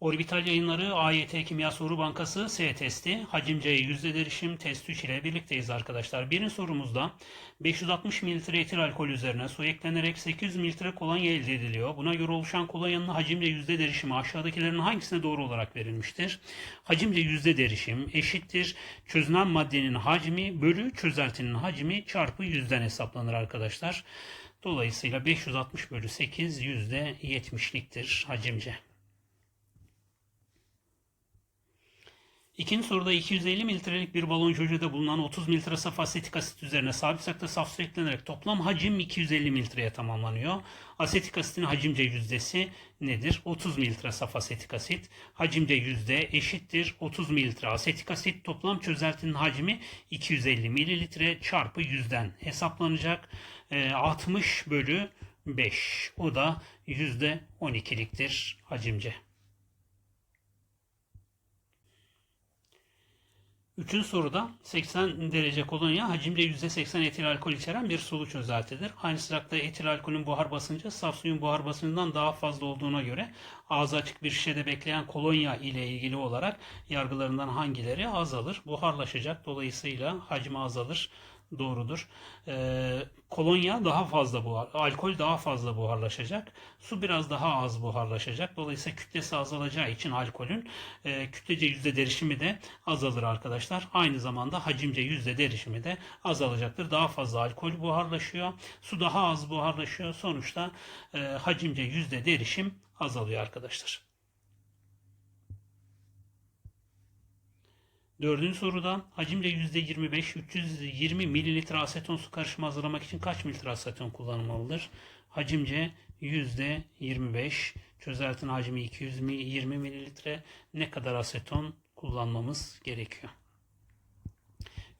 Orbital yayınları AYT Kimya Soru Bankası S testi hacimce yüzde derişim test 3 ile birlikteyiz arkadaşlar. Birinci sorumuzda 560 mililitre etil alkol üzerine su eklenerek 800 mililitre kolonya elde ediliyor. Buna göre oluşan kolonyanın hacimce yüzde derişimi aşağıdakilerin hangisine doğru olarak verilmiştir? Hacimce yüzde derişim eşittir çözünen maddenin hacmi bölü çözeltinin hacmi çarpı yüzden hesaplanır arkadaşlar. Dolayısıyla 560 bölü 8 yüzde 70'liktir hacimce. İkinci soruda 250 mililitrelik bir balon hücrede bulunan 30 mililitre saf asetik asit üzerine sabit sakta saf su eklenerek toplam hacim 250 mililitreye tamamlanıyor. Asetik asitin hacimce yüzdesi nedir? 30 mililitre saf asetik asit. Hacimce yüzde eşittir 30 mililitre asetik asit. Toplam çözeltinin hacmi 250 mililitre çarpı yüzden hesaplanacak. Ee, 60 bölü 5. O da yüzde 12'liktir hacimce. Üçüncü soruda 80 derece kolonya hacimde %80 etil alkol içeren bir sulu çözeltidir. Aynı sırakta etil alkolün buhar basıncı saf suyun buhar basıncından daha fazla olduğuna göre ağzı açık bir şişede bekleyen kolonya ile ilgili olarak yargılarından hangileri azalır? Buharlaşacak dolayısıyla hacmi azalır doğrudur. Ee, kolonya daha fazla buhar, alkol daha fazla buharlaşacak. Su biraz daha az buharlaşacak. Dolayısıyla kütlesi azalacağı için alkolün e, kütlece yüzde derişimi de azalır arkadaşlar. Aynı zamanda hacimce yüzde derişimi de azalacaktır. Daha fazla alkol buharlaşıyor. Su daha az buharlaşıyor. Sonuçta e, hacimce yüzde derişim azalıyor arkadaşlar. Dördüncü soruda hacimce %25 320 mililitre aseton su karışımı hazırlamak için kaç mililitre aseton kullanılmalıdır? Hacimce %25 çözeltinin hacmi 220 mililitre ne kadar aseton kullanmamız gerekiyor?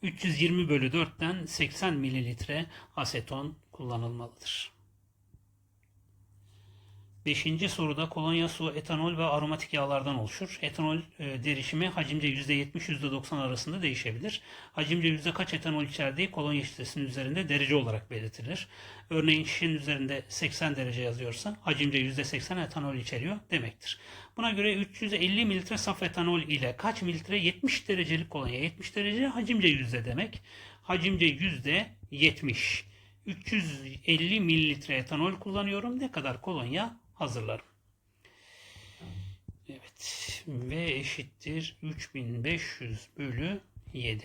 320 bölü 4'ten 80 mililitre aseton kullanılmalıdır. Beşinci soruda kolonya su, etanol ve aromatik yağlardan oluşur. Etanol e, derişimi hacimce %70-%90 arasında değişebilir. Hacimce yüzde kaç etanol içerdiği kolonya şişesinin üzerinde derece olarak belirtilir. Örneğin şişenin üzerinde 80 derece yazıyorsa hacimce %80 etanol içeriyor demektir. Buna göre 350 mililitre saf etanol ile kaç mililitre 70 derecelik kolonya 70 derece hacimce yüzde demek. Hacimce yüzde 70. 350 mililitre etanol kullanıyorum. Ne kadar kolonya hazırlarım. Evet. V eşittir 3500 bölü 7.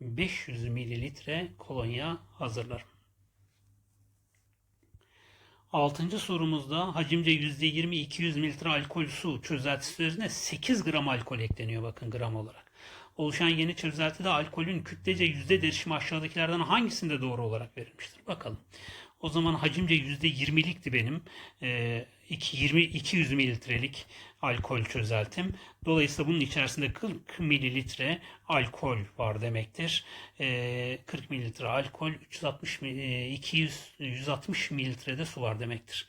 500 mililitre kolonya hazırlarım. Altıncı sorumuzda hacimce %20 200 mililitre alkol su çözeltisi üzerine 8 gram alkol ekleniyor bakın gram olarak. Oluşan yeni çözeltide alkolün kütlece yüzde derişimi aşağıdakilerden hangisinde doğru olarak verilmiştir? Bakalım. O zaman hacimce yüzde 20'likti benim. E, 20, 200 mililitrelik alkol çözeltim. Dolayısıyla bunun içerisinde 40 mililitre alkol var demektir. E, 40 mililitre alkol, 360 e, 200 160 mililitre de su var demektir.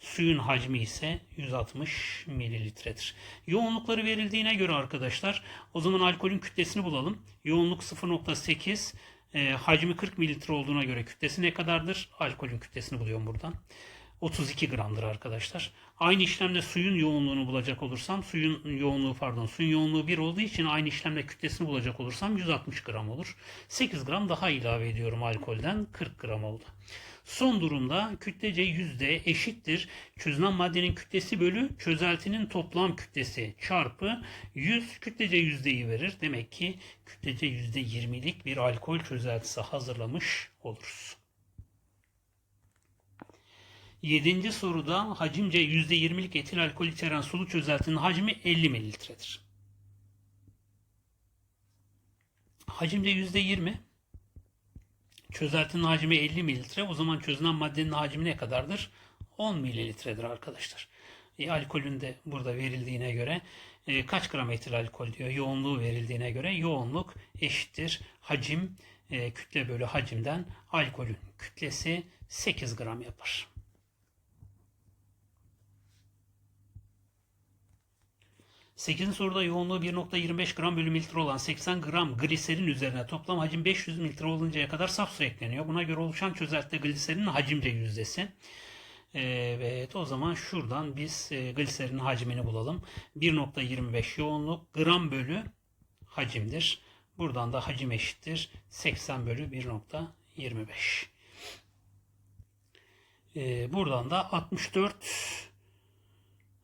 Suyun hacmi ise 160 mililitredir. Yoğunlukları verildiğine göre arkadaşlar o zaman alkolün kütlesini bulalım. Yoğunluk 0.8 e, hacmi 40 mililitre olduğuna göre kütlesi ne kadardır? Alkolün kütlesini buluyorum buradan. 32 gramdır arkadaşlar. Aynı işlemde suyun yoğunluğunu bulacak olursam suyun yoğunluğu pardon suyun yoğunluğu 1 olduğu için aynı işlemde kütlesini bulacak olursam 160 gram olur. 8 gram daha ilave ediyorum alkolden 40 gram oldu. Son durumda kütlece yüzde eşittir. Çözünen maddenin kütlesi bölü çözeltinin toplam kütlesi çarpı 100 kütlece yüzdeyi verir. Demek ki kütlece yüzde 20'lik bir alkol çözeltisi hazırlamış oluruz. Yedinci soruda hacimce %20'lik etil alkol içeren sulu çözeltinin hacmi 50 mililitredir. Hacimce %20 çözeltinin hacmi 50 mililitre. O zaman çözünen maddenin hacmi ne kadardır? 10 mililitredir arkadaşlar. E, alkolün de burada verildiğine göre e, kaç gram etil alkol diyor. Yoğunluğu verildiğine göre yoğunluk eşittir. Hacim e, kütle bölü hacimden alkolün kütlesi 8 gram yapar. 8. soruda yoğunluğu 1.25 gram bölü mililitre olan 80 gram gliserin üzerine toplam hacim 500 mililitre oluncaya kadar saf su ekleniyor. Buna göre oluşan çözeltide gliserinin hacimce yüzdesi. Evet o zaman şuradan biz e, gliserinin hacmini bulalım. 1.25 yoğunluk gram bölü hacimdir. Buradan da hacim eşittir 80 bölü 1.25. Ee, buradan da 64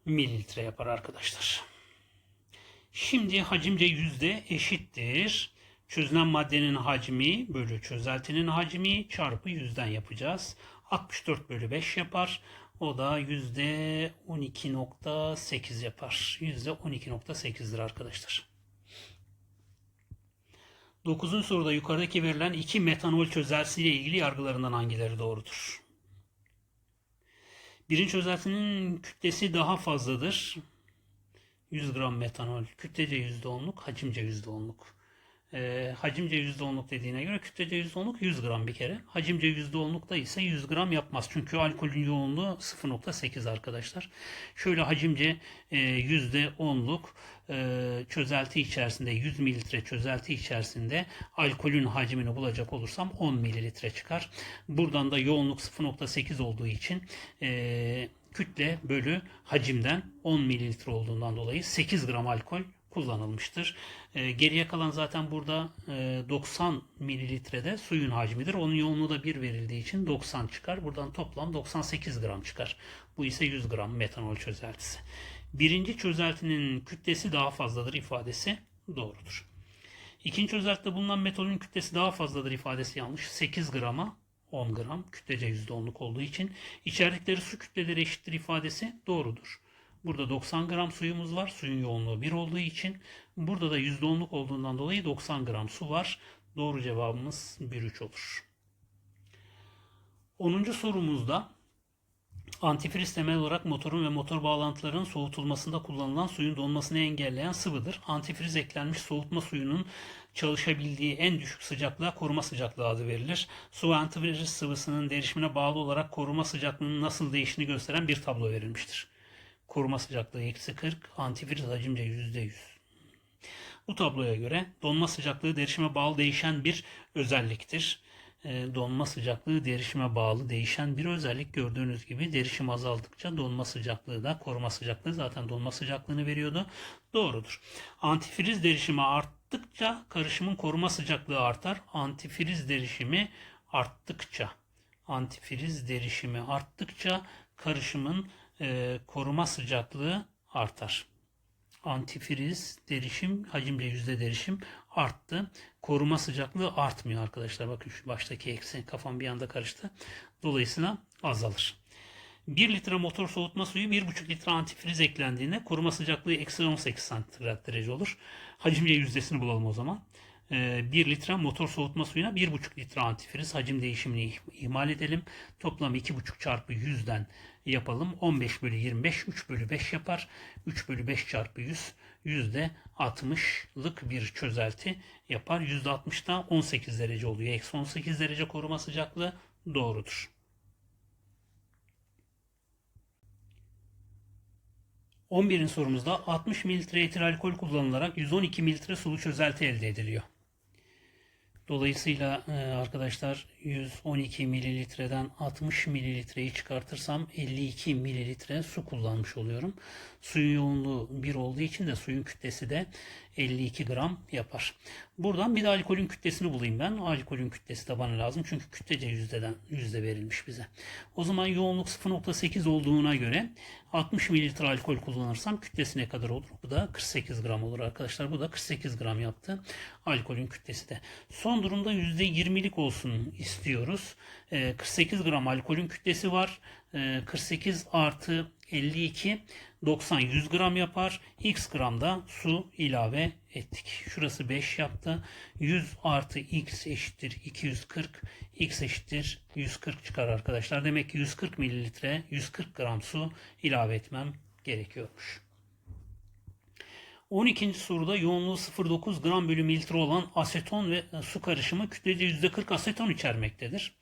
mililitre yapar arkadaşlar. Şimdi hacimce yüzde eşittir. Çözülen maddenin hacmi bölü çözeltinin hacmi çarpı yüzden yapacağız. 64 bölü 5 yapar. O da yüzde 12.8 yapar. Yüzde 12.8'dir arkadaşlar. 9. soruda yukarıdaki verilen iki metanol çözeltisiyle ilgili yargılarından hangileri doğrudur? Birinci çözeltinin kütlesi daha fazladır. 100 gram metanol kütlece %10'luk, hacimce %10'luk. Ee, hacimce %10'luk dediğine göre kütlece %10'luk 100 gram bir kere. Hacimce %10'lukta ise 100 gram yapmaz. Çünkü alkolün yoğunluğu 0.8 arkadaşlar. Şöyle hacimce e, %10'luk e, çözelti içerisinde 100 mililitre çözelti içerisinde alkolün hacmini bulacak olursam 10 mililitre çıkar. Buradan da yoğunluk 0.8 olduğu için e, kütle bölü hacimden 10 mililitre olduğundan dolayı 8 gram alkol kullanılmıştır. E, geriye kalan zaten burada e, 90 mililitrede suyun hacmidir. Onun yoğunluğu da 1 verildiği için 90 çıkar. Buradan toplam 98 gram çıkar. Bu ise 100 gram metanol çözeltisi. Birinci çözeltinin kütlesi daha fazladır ifadesi doğrudur. İkinci çözeltide bulunan metanolün kütlesi daha fazladır ifadesi yanlış. 8 grama 10 gram kütlece %10'luk olduğu için içerdikleri su kütleleri eşittir ifadesi doğrudur. Burada 90 gram suyumuz var. Suyun yoğunluğu 1 olduğu için. Burada da %10'luk olduğundan dolayı 90 gram su var. Doğru cevabımız 1-3 olur. 10. sorumuzda antifriz temel olarak motorun ve motor bağlantılarının soğutulmasında kullanılan suyun donmasını engelleyen sıvıdır. Antifriz eklenmiş soğutma suyunun çalışabildiği en düşük sıcaklığa koruma sıcaklığı adı verilir. Su ve antifriz sıvısının derişimine bağlı olarak koruma sıcaklığının nasıl değiştiğini gösteren bir tablo verilmiştir. Koruma sıcaklığı eksi 40, antifriz hacimce %100. Bu tabloya göre donma sıcaklığı derişime bağlı değişen bir özelliktir. E, donma sıcaklığı derişime bağlı değişen bir özellik gördüğünüz gibi derişim azaldıkça donma sıcaklığı da koruma sıcaklığı zaten donma sıcaklığını veriyordu. Doğrudur. Antifriz derişimi arttıkça karışımın koruma sıcaklığı artar. Antifriz derişimi arttıkça antifriz derişimi arttıkça karışımın e, koruma sıcaklığı artar. Antifriz derişim, hacimle yüzde derişim arttı. Koruma sıcaklığı artmıyor arkadaşlar. Bakın şu baştaki eksi kafam bir anda karıştı. Dolayısıyla azalır. 1 litre motor soğutma suyu 1,5 litre antifriz eklendiğinde koruma sıcaklığı eksi 18 santigrat derece olur. Hacimce yüzdesini bulalım o zaman. 1 litre motor soğutma suyuna 1,5 litre antifriz hacim değişimini ihmal edelim. Toplam 2,5 çarpı 100'den yapalım. 15 bölü 25 3 bölü 5 yapar. 3 bölü 5 çarpı 100 yüzde 60'lık bir çözelti yapar. Yüzde 60'da 18 derece oluyor. Eksi 18 derece koruma sıcaklığı doğrudur. 11'in sorumuzda 60 mililitre etil alkol kullanılarak 112 mililitre sulu çözelti elde ediliyor. Dolayısıyla e, arkadaşlar 112 mililitreden 60 mililitreyi çıkartırsam 52 mililitre su kullanmış oluyorum. Suyun yoğunluğu 1 olduğu için de suyun kütlesi de 52 gram yapar. Buradan bir de alkolün kütlesini bulayım ben. Alkolün kütlesi de bana lazım. Çünkü kütlece yüzdeden yüzde verilmiş bize. O zaman yoğunluk 0.8 olduğuna göre 60 mililitre alkol kullanırsam kütlesi ne kadar olur? Bu da 48 gram olur arkadaşlar. Bu da 48 gram yaptı. Alkolün kütlesi de. Son durumda %20'lik olsun istiyoruz. 48 gram alkolün kütlesi var. 48 artı 52 90 100 gram yapar. X gramda su ilave ettik. Şurası 5 yaptı. 100 artı X eşittir 240. X eşittir 140 çıkar arkadaşlar. Demek ki 140 mililitre 140 gram su ilave etmem gerekiyormuş. 12. soruda yoğunluğu 0.9 gram bölü mililitre olan aseton ve su karışımı kütlece %40 aseton içermektedir.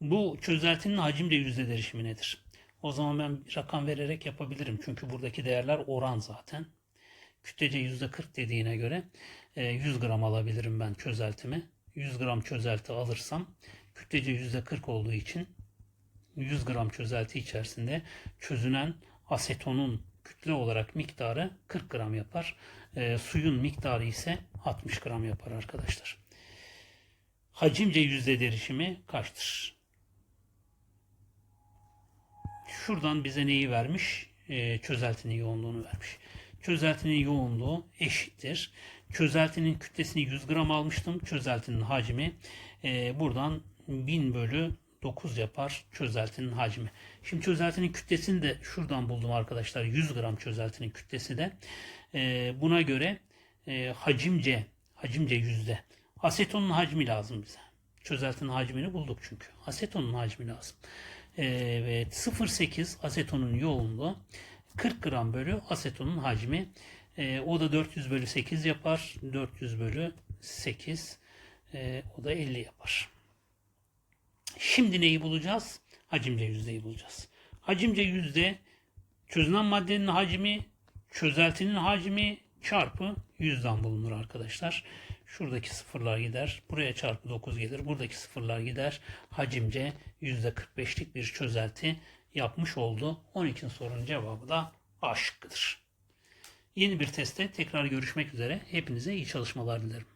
Bu çözeltinin hacimde yüzde derişimi nedir? O zaman ben rakam vererek yapabilirim. Çünkü buradaki değerler oran zaten. Kütlece yüzde 40 dediğine göre 100 e, gram alabilirim ben çözeltimi. 100 gram çözelti alırsam kütlece yüzde 40 olduğu için 100 gram çözelti içerisinde çözünen asetonun kütle olarak miktarı 40 gram yapar. Ee, suyun miktarı ise 60 gram yapar arkadaşlar. Hacimce yüzde derişimi kaçtır? Şuradan bize neyi vermiş? Ee, çözeltinin yoğunluğunu vermiş. Çözeltinin yoğunluğu eşittir. Çözeltinin kütlesini 100 gram almıştım. Çözeltinin hacmi e, buradan 1000 bölü 9 yapar çözeltinin hacmi. Şimdi çözeltinin kütlesini de şuradan buldum arkadaşlar. 100 gram çözeltinin kütlesi de. E, buna göre e, hacimce hacimce yüzde. Asetonun hacmi lazım bize. Çözeltinin hacmini bulduk çünkü. Asetonun hacmi lazım. Evet 0.8 asetonun yoğunluğu 40 gram bölü asetonun hacmi. E, o da 400 bölü 8 yapar. 400 bölü 8 e, o da 50 yapar. Şimdi neyi bulacağız? Hacimce yüzdeyi bulacağız. Hacimce yüzde çözünen maddenin hacmi çözeltinin hacmi çarpı yüzden bulunur arkadaşlar. Şuradaki sıfırlar gider. Buraya çarpı 9 gelir. Buradaki sıfırlar gider. Hacimce %45'lik bir çözelti yapmış oldu. 12. sorunun cevabı da A şıkkıdır. Yeni bir testte tekrar görüşmek üzere. Hepinize iyi çalışmalar dilerim.